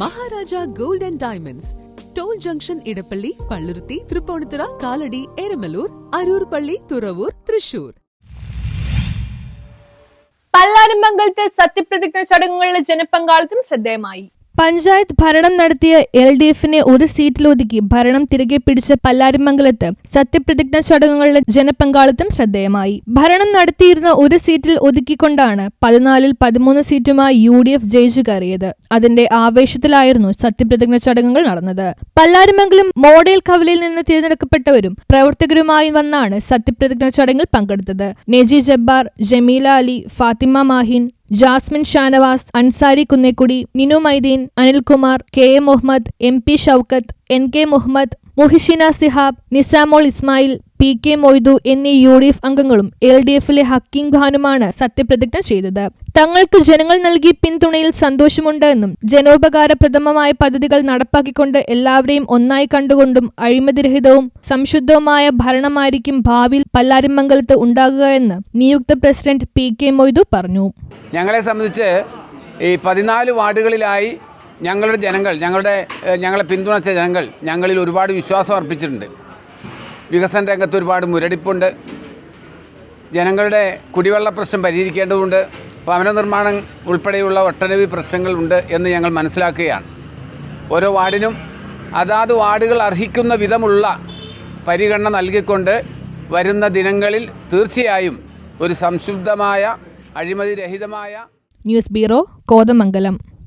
Maharaja gold and diamonds. Toll junction Edappally Palluruthy Tripunithura Kalady Eramalloor Aroor Palli Thuravoor Thrissur. പല്ലാരമംഗലത്തെ സത്യപ്രതിജ്ഞ ചടങ്ങുകളിലെ ജനപങ്കാളിത്തം ശ്രദ്ധേയമായി. പഞ്ചായത്ത് ഭരണം നടത്തിയ എൽ ഡി എഫിനെ ഒരു സീറ്റിലൊതുക്കി ഭരണം തിരികെ പിടിച്ച പല്ലാരിമംഗലത്ത് സത്യപ്രതിജ്ഞ ചടങ്ങുകളിലെ ജനപങ്കാളിത്തം ശ്രദ്ധേയമായി. ഭരണം നടത്തിയിരുന്ന ഒരു സീറ്റിൽ ഒതുക്കിക്കൊണ്ടാണ് പതിനാലിൽ പതിമൂന്ന് സീറ്റുമായി യു ഡി എഫ് ജയിച്ചു കയറിയത്. അതിന്റെ ആവേശത്തിലായിരുന്നു സത്യപ്രതിജ്ഞ ചടങ്ങുകൾ നടന്നത്. പല്ലാരിമംഗലം മോഡേൽ കവലയിൽ നിന്ന് തിരഞ്ഞെടുക്കപ്പെട്ടവരും പ്രവർത്തകരുമായി വന്നാണ് സത്യപ്രതിജ്ഞ ചടങ്ങിൽ പങ്കെടുത്തത്. Neji Jabbar Jameela Ali Fathima Mahin Jasmine Shanavas Ansari Kunnekudi Ninu Maideen Anilkumar K A Muhammad M P Shoukath N K Muhammad Muhisina Sihab Nisamol Ismail P K Moidu എന്നീ യു ഡി എഫ് അംഗങ്ങളും L D എഫിലെ ഹക്കീം ഖാനുമാണ് സത്യപ്രതിജ്ഞ ചെയ്തത്. തങ്ങൾക്ക് ജനങ്ങൾ നൽകി പിന്തുണയിൽ സന്തോഷമുണ്ട് എന്നും ജനോപകാരപ്രദമായ പദ്ധതികൾ നടപ്പാക്കിക്കൊണ്ട് എല്ലാവരെയും ഒന്നായി കണ്ടുകൊണ്ടും അഴിമതിരഹിതവും സംശുദ്ധവുമായ ഭരണമായിരിക്കും ഭാവിയിൽ പല്ലാരിമംഗലത്ത് ഉണ്ടാകുക എന്ന് നിയുക്ത പ്രസിഡന്റ് പി കെ മൊയ്തു പറഞ്ഞു. ഞങ്ങളെ സംബന്ധിച്ച് ഈ പതിനാല് വാർഡുകളിലായി ഞങ്ങളുടെ ജനങ്ങൾ ഞങ്ങളുടെ ഞങ്ങളെ പിന്തുണച്ച ജനങ്ങൾ ഞങ്ങളിൽ ഒരുപാട് വിശ്വാസം അർപ്പിച്ചിട്ടുണ്ട്. വികസന രംഗത്ത് ഒരുപാട് മുരടിപ്പുണ്ട്. ജനങ്ങളുടെ കുടിവെള്ള പ്രശ്നം പരിഹരിക്കേണ്ടതുണ്ട്. ഭവന നിർമ്മാണം ഉൾപ്പെടെയുള്ള ഒട്ടനവധി പ്രശ്നങ്ങളുണ്ട് എന്ന് ഞങ്ങൾ മനസ്സിലാക്കുകയാണ്. ഓരോ വാർഡിനും അതാത് വാർഡുകൾ അർഹിക്കുന്ന വിധമുള്ള പരിഗണന നൽകിക്കൊണ്ട് വരുന്ന ദിനങ്ങളിൽ തീർച്ചയായും ഒരു സംശുദ്ധമായ അഴിമതിരഹിതമായ ന്യൂസ് ബ്യൂറോ കോതമംഗലം.